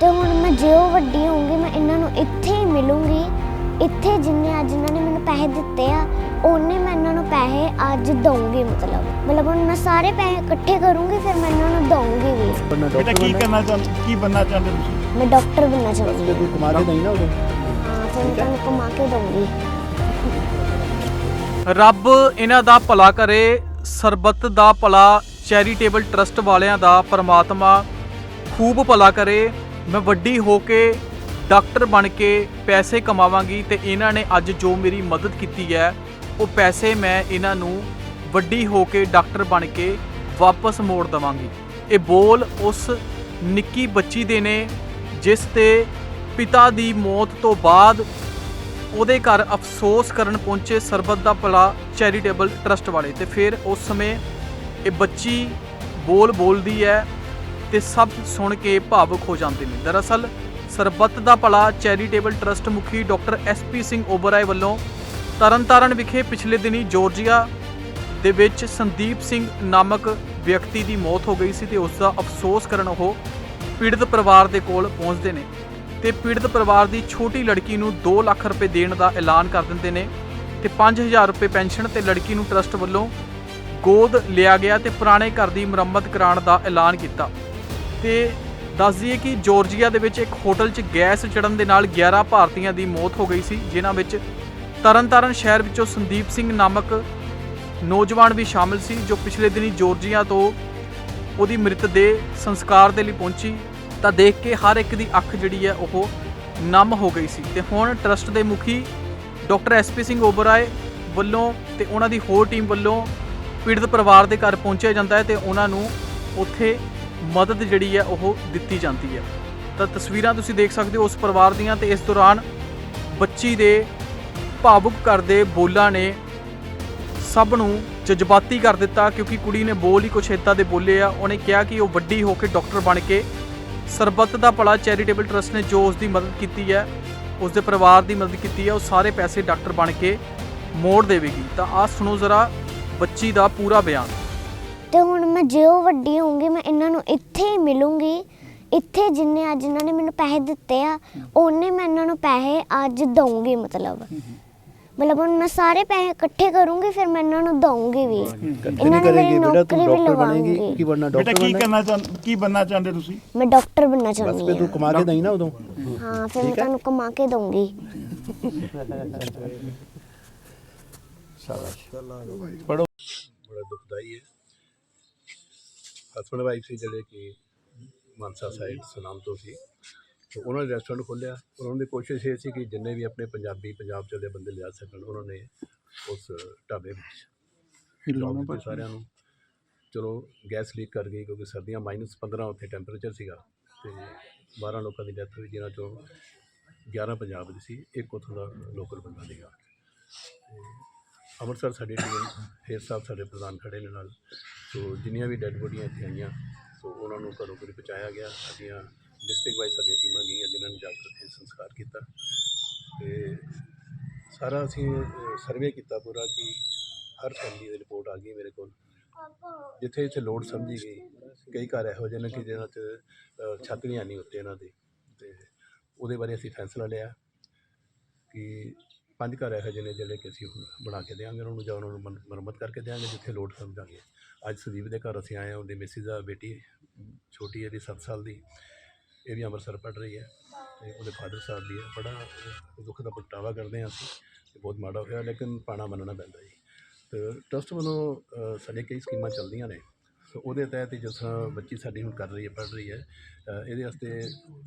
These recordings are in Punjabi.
ਤੇ ਹੁਣ ਮੈਂ ਜਿਉ ਵੱਡੀ ਹੋਊਂਗੀ ਮੈਂ ਇਹਨਾਂ ਨੂੰ ਇੱਥੇ ਹੀ ਮਿਲੂੰਗੀ। ਇੱਥੇ ਜਿੰਨੇ ਅੱਜ ਇਹਨਾਂ ਨੇ ਮੈਨੂੰ ਪੈਸੇ ਦਿੱਤੇ ਆ ਉਹਨੇ ਮੈਂ ਇਹਨਾਂ ਨੂੰ ਪੈਸੇ ਅੱਜ ਦਊਂਗੀ ਮਤਲਬ। ਮਤਲਬ ਹੁਣ ਮੈਂ ਸਾਰੇ ਪੈਸੇ ਇਕੱਠੇ ਕਰੂੰਗੀ ਫਿਰ ਮੈਂ ਇਹਨਾਂ ਨੂੰ ਦਊਂਗੀ ਵੀ। ਬੰਨਾ ਬੇਟਾ ਕੀ ਕਰਨਾ ਚਾਹੁੰਦੇ ਕੀ ਬੰਨਾ ਚਾਹੁੰਦੇ ਤੁਸੀਂ? ਮੈਂ ਡਾਕਟਰ ਬਣਨਾ ਚਾਹੁੰਦੀ ਹਾਂ। ਕਮਾ ਕੇ ਨਹੀਂ ਨਾ ਉਦੋਂ ਹਾਂ ਫਿਰ ਮੈਂ ਤੁਹਾਨੂੰ ਕਮਾ ਕੇ ਦਊਂਗੀ। ਰੱਬ ਇਹਨਾਂ ਦਾ ਭਲਾ ਕਰੇ ਸਰਬੱਤ ਦਾ ਭਲਾ ਚੈਰੀਟੇਬਲ ਟਰਸਟ ਵਾਲਿਆਂ ਦਾ ਪਰਮਾਤਮਾ ਖੂਬ ਭਲਾ ਕਰੇ। ਮੈਂ ਵੱਡੀ ਹੋ ਕੇ ਡਾਕਟਰ ਬਣ ਕੇ ਪੈਸੇ ਕਮਾਵਾਂਗੀ ਤੇ ਇਹਨਾਂ ਨੇ ਅੱਜ ਜੋ ਮੇਰੀ ਮਦਦ ਕੀਤੀ ਹੈ, ਉਹ ਪੈਸੇ ਮੈਂ ਇਹਨਾਂ ਨੂੰ ਵੱਡੀ ਹੋ ਕੇ ਡਾਕਟਰ ਬਣ ਕੇ ਵਾਪਸ ਮੋੜ ਦਵਾਂਗੀ। ਇਹ ਬੋਲ ਉਸ ਨਿੱਕੀ ਬੱਚੀ ਦੇ ਨੇ, ਜਿਸ ਤੇ ਪਿਤਾ ਦੀ ਮੌਤ ਤੋਂ ਬਾਅਦ ਉਹਦੇ ਘਰ ਅਫਸੋਸ ਕਰਨ ਪਹੁੰਚੇ ਸਰਬੱਤ ਦਾ ਭਲਾ ਚੈਰੀਟੇਬਲ ਟਰਸਟ ਵਾਲੇ ਤੇ ਫਿਰ ਉਸ ਸਮੇਂ ਇਹ ਬੱਚੀ ਬੋਲ ਬੋਲਦੀ ਹੈ ਤੇ ਸਭ ਸੁਣ ਕੇ ਭਾਵੁਕ ਹੋ ਜਾਂਦੇ ਨੇ। ਦਰਅਸਲ, ਸਰਬੱਤ ਦਾ ਭਲਾ ਚੈਰੀਟੇਬਲ ਟਰਸਟ ਮੁਖੀ ਡਾਕਟਰ ਐਸਪੀ ਸਿੰਘ ਓਬਰਾਏ ਵੱਲੋਂ ਤਰਨਤਾਰਨ ਵਿਖੇ ਪਿਛਲੇ ਦਿਨੀ ਜਾਰਜੀਆ ਦੇ ਵਿੱਚ ਸੰਦੀਪ ਸਿੰਘ ਨਾਮਕ ਵਿਅਕਤੀ ਦੀ ਮੌਤ ਹੋ ਗਈ ਸੀ ਤੇ ਉਸ ਦਾ ਅਫਸੋਸ ਕਰਨ ਉਹ ਪੀੜਤ ਪਰਿਵਾਰ ਦੇ ਕੋਲ ਪਹੁੰਚਦੇ ਨੇ ਤੇ ਪੀੜਤ ਪਰਿਵਾਰ ਦੀ ਛੋਟੀ ਲੜਕੀ ਨੂੰ 2 ਲੱਖ ਰੁਪਏ ਦੇਣ ਦਾ ਐਲਾਨ ਕਰ ਦਿੰਦੇ ਨੇ ਤੇ 5000 ਰੁਪਏ ਪੈਨਸ਼ਨ ਤੇ ਲੜਕੀ ਨੂੰ ਟਰਸਟ ਵੱਲੋਂ ਗੋਦ ਲਿਆ ਗਿਆ ਤੇ ਪੁਰਾਣੇ ਘਰ ਦੀ ਮੁਰੰਮਤ ਕਰਾਉਣ ਦਾ ਐਲਾਨ ਕੀਤਾ। ਤੇ ਦੱਸ ਦਈਏ ਕਿ ਜਾਰਜੀਆ ਦੇ ਵਿੱਚ ਇੱਕ ਹੋਟਲ 'ਚ ਗੈਸ ਚੜਨ ਦੇ ਨਾਲ 11 ਭਾਰਤੀਆਂ ਦੀ ਮੌਤ ਹੋ ਗਈ ਸੀ, ਜਿਨ੍ਹਾਂ ਵਿੱਚ ਤਰਨਤਾਰਨ ਸ਼ਹਿਰ ਵਿੱਚੋਂ ਸੰਦੀਪ ਸਿੰਘ ਨਾਮਕ ਨੌਜਵਾਨ ਵੀ ਸ਼ਾਮਿਲ ਸੀ, ਜੋ ਪਿਛਲੇ ਦਿਨੀ ਜਾਰਜੀਆ ਤੋਂ ਉਹਦੀ ਮ੍ਰਿਤ ਦੇ ਸੰਸਕਾਰ ਦੇ ਲਈ ਪਹੁੰਚੀ। ਤਾਂ ਦੇਖ ਕੇ ਹਰ ਇੱਕ ਦੀ ਅੱਖ ਜਿਹੜੀ ਹੈ ਉਹ ਨਮ ਹੋ ਗਈ ਸੀ। ਤੇ ਹੁਣ ਟਰਸਟ ਦੇ ਮੁਖੀ ਡਾਕਟਰ ਐਸਪੀ ਸਿੰਘ ਓਬਰਾਏ ਵੱਲੋਂ ਤੇ ਉਹਨਾਂ ਦੀ ਹੋਰ ਟੀਮ ਵੱਲੋਂ ਪੀੜਤ ਪਰਿਵਾਰ ਦੇ ਘਰ ਪਹੁੰਚਿਆ ਜਾਂਦਾ ਹੈ ਤੇ ਉਹਨਾਂ ਨੂੰ ਉੱਥੇ ਮਦਦ ਜਿਹੜੀ ਹੈ ਉਹ ਦਿੱਤੀ ਜਾਂਦੀ ਹੈ। ਤਾਂ ਤਸਵੀਰਾਂ ਤੁਸੀਂ ਦੇਖ ਸਕਦੇ ਹੋ ਉਸ ਪਰਿਵਾਰ ਦੀਆਂ ਤੇ ਇਸ ਦੌਰਾਨ ਬੱਚੀ ਦੇ ਭਾਵੁਕ ਕਰਦੇ ਬੋਲਾਂ ਨੇ ਸਭ ਨੂੰ ਜਜ਼ਬਾਤੀ ਕਰ ਦਿੱਤਾ ਕਿਉਂਕਿ ਕੁੜੀ ਨੇ ਬੋਲ ਹੀ ਕੁਛ ਏਦਾਂ ਦੇ ਬੋਲੇ ਆ। ਉਹਨੇ ਕਿਹਾ ਕਿ ਉਹ ਵੱਡੀ ਹੋ ਕੇ ਡਾਕਟਰ ਬਣ ਕੇ ਸਰਬੱਤ ਦਾ ਭਲਾ ਚੈਰੀਟੇਬਲ ਟਰਸਟ ਨੇ ਜੋ ਉਸ ਦੀ ਮਦਦ ਕੀਤੀ ਹੈ, ਉਸ ਦੇ ਪਰਿਵਾਰ ਦੀ ਮਦਦ ਕੀਤੀ ਹੈ, ਉਹ ਸਾਰੇ ਪੈਸੇ ਡਾਕਟਰ ਬਣ ਕੇ ਮੋੜ ਦੇਵੇਗੀ। ਤਾਂ ਆਹ ਸੁਣੋ ਜ਼ਰਾ ਬੱਚੀ ਦਾ ਪੂਰਾ ਬਿਆਨ। ਤੇ ਹੁਣ ਮੈਂ ਜਿਉ ਵੱਡੀ ਹੋਊਂਗੀ ਮੈਂ ਇਹਨਾਂ ਨੂੰ ਇੱਥੇ ਹੀ ਮਿਲੂੰਗੀ। ਇੱਥੇ ਜਿੰਨੇ ਅੱਜ ਇਹਨਾਂ ਨੇ ਮੈਨੂੰ ਪੈਸੇ ਦਿੱਤੇ ਆ ਉਹਨੇ ਮੈਂ ਇਹਨਾਂ ਨੂੰ ਪੈਸੇ ਅੱਜ ਦਊਂਗੀ ਮਤਲਬ। ਮਤਲਬ ਹੁਣ ਮੈਂ ਸਾਰੇ ਪੈਸੇ ਇਕੱਠੇ ਕਰੂੰਗੀ ਫਿਰ ਮੈਂ ਇਹਨਾਂ ਨੂੰ ਦਊਂਗੀ ਵੀ। ਇਕੱਠੇ ਇਹਨਾਂ ਨਹੀਂ ਨੇ ਮੇਰੀ ਕਰੇਗੀ ਬੇਟਾ ਤੂੰ ਨੌਕਰੀ ਵੀ ਡਾਕਟਰ ਬਣੇਗੀ। ਲਵਾਉਂਗੀ ਕੀ ਬਣਨਾ ਬੇਟਾ ਡਾਕਟਰ ਕੀ ਬਣਨਾ? ਕਰਨਾ ਚਾਹੁੰਦੇ ਕੀ ਬੰਨਾ ਚਾਹੁੰਦੇ ਤੁਸੀਂ? ਮੈਂ ਡਾਕਟਰ ਬਣਨਾ ਬਸ ਚਾਹੁੰਦੀ ਫਿਰ ਤੂੰ ਹਾਂ ਕਮਾ ਕੇ ਨਹੀਂ ਨਾ ਉਦੋਂ। ਹਾਂ ਫਿਰ ਮੈਂ ਤੁਹਾਨੂੰ ਕਮਾ ਕੇ ਦਊਂਗੀ। ਪੜੋ ਬੜਾ ਦੁਖਦਾਈ ਹੈ। ਹਸਬੰਡ ਵਾਈਫ ਸੀ ਜਿਹੜੇ ਕਿ ਮਾਨਸਾ ਸਾਈਡ ਸੁਨਾਮ ਤੋਂ ਸੀ। ਤੇ ਉਹਨਾਂ ਨੇ ਰੈਸਟੋਰੈਂਟ ਖੋਲ੍ਹਿਆ। ਉਹਨਾਂ ਦੀ ਕੋਸ਼ਿਸ਼ ਇਹ ਸੀ ਕਿ ਜਿੰਨੇ ਵੀ ਆਪਣੇ ਪੰਜਾਬੀ ਪੰਜਾਬ ਚ ਦੇ ਬੰਦੇ ਲਿਆ ਸਕਣ ਉਹਨਾਂ ਨੇ ਉਸ ਢਾਬੇ ਵਿੱਚ ਜੌਬ ਦਿੱਤੀ ਸਾਰਿਆਂ ਨੂੰ। ਚਲੋ ਗੈਸ ਲੀਕ ਕਰ ਗਈ ਕਿਉਂਕਿ ਸਰਦੀਆਂ ਮਾਈਨਸ 15 ਉੱਥੇ ਟੈਂਪਰੇਚਰ ਸੀਗਾ। ਤੇ 12 ਲੋਕਾਂ ਦੀ ਡੈਥ ਹੋਈ ਜਿਨ੍ਹਾਂ ਚੋਂ 11 ਪੰਜਾਬ ਦੇ ਸੀ। ਇੱਕ ਉੱਥੋਂ ਦਾ ਲੋਕਲ ਬੰਦਾ ਸੀਗਾ। ਅੰਮ੍ਰਿਤਸਰ ਸਾਡੀ ਟੀਮ ਫੇਰ ਸਾਹਿਬ ਸਾਡੇ ਪ੍ਰਧਾਨ ਖੜੇ ਨੇ ਨਾਲ। ਸੋ ਜਿੰਨੀਆਂ ਵੀ ਡੈੱਡ ਬੋਡੀਆਂ ਇੱਥੇ ਆਈਆਂ ਸੋ ਉਹਨਾਂ ਨੂੰ ਘਰੋਂ ਘਰੀ ਪਹੁੰਚਾਇਆ ਗਿਆ। ਸਾਡੀਆਂ ਡਿਸਟ੍ਰਿਕਟ ਵਾਈਜ਼ ਸਾਡੀਆਂ ਟੀਮਾਂ ਗਈਆਂ ਜਿਨ੍ਹਾਂ ਨੇ ਜਾ ਕੇ ਉੱਥੇ ਸੰਸਕਾਰ ਕੀਤਾ। ਤੇ ਸਾਰਾ ਅਸੀਂ ਸਰਵੇ ਕੀਤਾ ਪੂਰਾ ਕਿ ਹਰ ਫੈਮਿਲੀ ਦੀ ਰਿਪੋਰਟ ਆ ਗਈ ਮੇਰੇ ਕੋਲ। ਜਿੱਥੇ ਇੱਥੇ ਲੋੜ ਸਮਝੀ ਗਈ ਕਈ ਘਰ ਇਹੋ ਜਿਹੇ ਨੇ ਕਿ ਜਿਹਨਾਂ 'ਚ ਅ, ਛੱਤ ਨਹੀਂ ਆਨੀ ਉੱਤੇ ਇਹਨਾਂ ਦੇ। ਤੇ ਉਹਦੇ ਬਾਰੇ ਅਸੀਂ ਫੈਸਲਾ ਲਿਆ ਕਿ ਪੰਜ ਘਰ ਇਹੋ ਜਿਹੇ ਨੇ ਜਿਹੜੇ ਕਿ ਅਸੀਂ ਹੁਣ ਬਣਾ ਕੇ ਦੇਵਾਂਗੇ ਉਹਨਾਂ ਨੂੰ ਜਾਂ ਉਹਨਾਂ ਨੂੰ ਮਨ- ਮੁਰੰਮਤ ਕਰਕੇ ਦੇਵਾਂਗੇ ਜਿੱਥੇ ਲੋੜ ਸਮਝਾਂਗੇ ਅੱਜ ਸੁਦੀਪ ਦੇ ਘਰ ਅਸੀਂ ਆਏ ਹਾਂ ਉਹਦੇ ਮਿਸਿਸ ਦਾ ਬੇਟੀ ਛੋਟੀ ਹੈ ਦੀ 7 ਸਾਲ ਦੀ ਇਹ ਵੀ ਅੰਮ੍ਰਿਤਸਰ ਪੜ੍ਹ ਰਹੀ ਹੈ ਤੇ ਉਹਦੇ ਫਾਦਰ ਸਾਹਿਬ ਵੀ ਹੈ। ਬੜਾ ਦੁੱਖ ਦਾ ਪ੍ਰਗਟਾਵਾ ਕਰਦੇ ਹਾਂ ਅਸੀਂ ਕਿ ਬਹੁਤ ਮਾੜਾ ਹੋਇਆ ਲੇਕਿਨ ਪਾਣਾ ਮੰਨਣਾ ਪੈਂਦਾ ਜੀ। ਤੇ ਟਰਸਟ ਵੱਲੋਂ ਅ, ਸਾਡੇ ਕਈ ਸਕੀਮਾਂ ਚੱਲਦੀਆਂ ਨੇ। ਸੋ ਉਹਦੇ ਤਹਿਤ ਹੀ ਜਿਸ ਤਰ੍ਹਾਂ ਬੱਚੀ ਸਾਡੀ ਹੁਣ ਕਰ ਰਹੀ ਹੈ ਪੜ੍ਹ ਰਹੀ ਹੈ ਅ, ਇਹਦੇ ਵਾਸਤੇ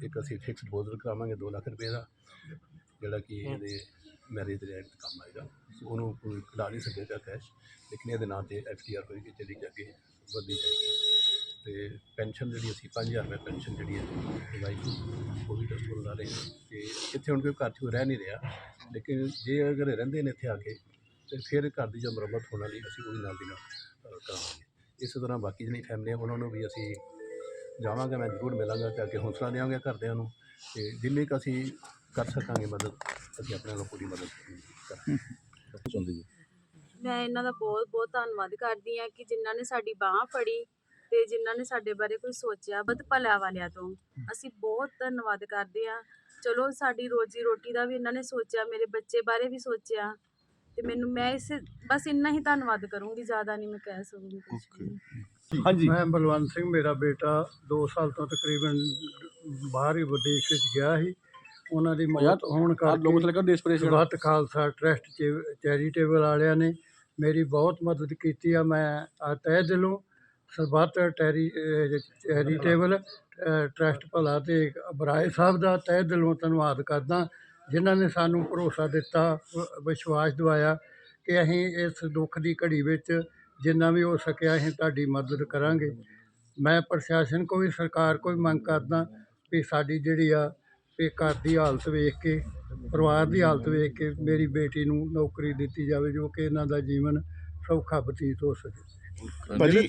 ਇੱਕ ਅਸੀਂ ਫਿਕਸਡ ਡਿਪੋਜ਼ਿਟ ਕਰਾਵਾਂਗੇ 2 ਲੱਖ ਰੁਪਏ ਦਾ ਜਿਹੜਾ ਕਿ ਇਹਦੇ ਮੈਰਿਜ ਦੇ ਰੈਂਟ ਕੰਮ ਆਏਗਾ। ਸੋ ਉਹਨੂੰ ਕੋਈ ਕਢਾ ਨਹੀਂ ਸਕੇਗਾ ਕੈਸ਼ ਲੇਕਿਨ ਇਹਦੇ ਨਾਂ ਤੇ ਐਫ ਟੀ ਆਰ ਹੋਏਗੀ, ਜਿਹੜੀ ਕਿ ਅੱਗੇ ਵਧਦੀ ਜਾਏਗੀ। ਤੇ ਪੈਨਸ਼ਨ ਜਿਹੜੀ ਅਸੀਂ 5000 ਰੁਪਏ ਪੈਨਸ਼ਨ ਜਿਹੜੀ ਹੈ ਵਾਈਫ ਉਹ ਵੀ ਟਰਸਟ ਵੱਲੋਂ ਲਾ ਰਹੇ ਹਾਂ ਤੇ ਇੱਥੇ ਹੁਣ ਕੋਈ ਘਰ 'ਚ ਰਹਿ ਨਹੀਂ ਰਿਹਾ, ਲੇਕਿਨ ਜੇ ਅਗਰ ਰਹਿੰਦੇ ਨੇ ਇੱਥੇ ਆ ਕੇ, ਤੇ ਫਿਰ ਘਰ ਦੀ ਜੋ ਮੁਰੰਮਤ ਹੋਣ ਵਾਲੀ ਅਸੀਂ ਉਹ ਵੀ ਨਾਲ ਦੀ ਨਾਲ ਕਰਾਂਗੇ। ਕਰਾਵਾਂਗੇ ਇਸੇ ਤਰ੍ਹਾਂ ਬਾਕੀ ਜਿਹੜੀ ਫੈਮਲੀਆਂ ਉਹਨਾਂ ਨੂੰ ਵੀ ਅਸੀਂ ਜਾਵਾਂਗੇ, ਮੈਂ ਜ਼ਰੂਰ ਮਿਲਾਂਗਾ, ਤੇ ਅੱਗੇ ਹੌਸਲਾ ਦੇਵਾਂਗੇ ਘਰਦਿਆਂ ਨੂੰ, ਤੇ ਜਿੰਨੀ ਕੁ ਅਸੀਂ ਕਰ ਸਕਾਂਗੇ ਮਦਦ ਅਸੀਂ ਆਪਣੇ ਵੱਲੋਂ ਪੂਰੀ ਮਦਦ ਕਰਾਂਗੇ। ਚਾਹੁੰਦੀ ਜੀ ਮੈਂ ਇਹਨਾਂ ਦਾ ਬਹੁਤ ਬਹੁਤ ਧੰਨਵਾਦ ਕਰਦੀ ਹਾਂ ਕਿ ਜਿਨ੍ਹਾਂ ਨੇ ਸਾਡੀ ਬਾਹ ਫੜੀ ਤੇ ਜਿਨ੍ਹਾਂ ਨੇ ਸਾਡੇ ਬਾਰੇ ਕੋਈ ਸੋਚਿਆ ਬਦ ਭਲਾ ਵਾਲਿਆਂ ਤੋਂ। ਅਸੀਂ ਬਹੁਤ ਧੰਨਵਾਦ ਕਰਦੇ ਆ ਚਲੋ ਸਾਡੀ ਰੋਜੀ ਰੋਟੀ ਦਾ ਵੀ ਇਹਨਾਂ ਨੇ ਸੋਚਿਆ ਮੇਰੇ ਬੱਚੇ ਬਾਰੇ ਵੀ ਸੋਚਿਆ ਤੇ ਮੈਨੂੰ ਮੈਂ ਇਸ ਬਸ ਇੰਨਾ ਹੀ ਧੰਨਵਾਦ ਕਰੂੰਗੀ ਜ਼ਿਆਦਾ ਨਹੀਂ ਮੈਂ ਕਹਿ ਸਕੂੰਗੀ ਕੁਝ ਹਾਂਜੀ। ਮੈਂ ਬਲਵੰਤ ਸਿੰਘ ਮੇਰਾ ਬੇਟਾ 2 ਸਾਲ ਤੋਂ ਤਕਰੀਬਨ ਬਾਹਰ ਹੀ ਵਿਦੇਸ਼ ਵਿੱਚ ਗਿਆ ਸੀ। ਉਹਨਾਂ ਦੀ ਮੌਤ ਹੋਣ ਆਹ ਲੋਕ ਕਰਕੇ ਲੱਗਾ ਦੇਸ਼ ਪ੍ਰੇਸ਼ ਸਰਬੱਤ ਖਾਲਸਾ ਟਰਸਟ ਚੈਰੀਟੇਬਲ ਵਾਲਿਆਂ ਨੇ ਮੇਰੀ ਬਹੁਤ ਮਦਦ ਕੀਤੀ ਆ। ਮੈਂ ਆ ਤਹਿ ਦਿਲੋਂ ਸਰਬੱਤ ਟੈਰੀ ਅਹ ਚੈਰੀਟੇਬਲ ਅਹ ਟਰਸਟ ਭਲਾ ਤੇ ਬਰਾਏ ਸਾਹਿਬ ਦਾ ਤਹਿ ਦਿਲੋਂ ਧੰਨਵਾਦ ਕਰਦਾ ਜਿਨ੍ਹਾਂ ਨੇ ਸਾਨੂੰ ਭਰੋਸਾ ਦਿੱਤਾ ਵ- ਵਿਸ਼ਵਾਸ ਦਿਵਾਇਆ ਕਿ ਅਸੀਂ ਇਸ ਦੁੱਖ ਦੀ ਘੜੀ ਵਿੱਚ ਜਿੰਨਾ ਵੀ ਹੋ ਸਕਿਆ ਅਸੀਂ ਤੁਹਾਡੀ ਮਦਦ ਕਰਾਂਗੇ। ਮੈਂ ਪ੍ਰਸ਼ਾਸਨ ਕੋ ਵੀ ਸਰਕਾਰ ਕੋਈ ਮੰਗ ਕਰਦਾ ਵੀ ਸਾਡੀ ਜਿਹੜੀ ਆ ਵੀ ਘਰ ਦੀ ਹਾਲਤ ਵੇਖ ਕੇ, ਪਰਿਵਾਰ ਦੀ ਹਾਲਤ ਵੇਖ ਕੇ ਮੇਰੀ ਬੇਟੀ ਨੂੰ ਨੌਕਰੀ ਦਿੱਤੀ ਜਾਵੇ, ਜੋ ਕਿ ਇਹਨਾਂ ਦਾ ਜੀਵਨ ਸੌਖਾ ਬਤੀਤ ਹੋ ਸਕੇ। ਭਾਜੀ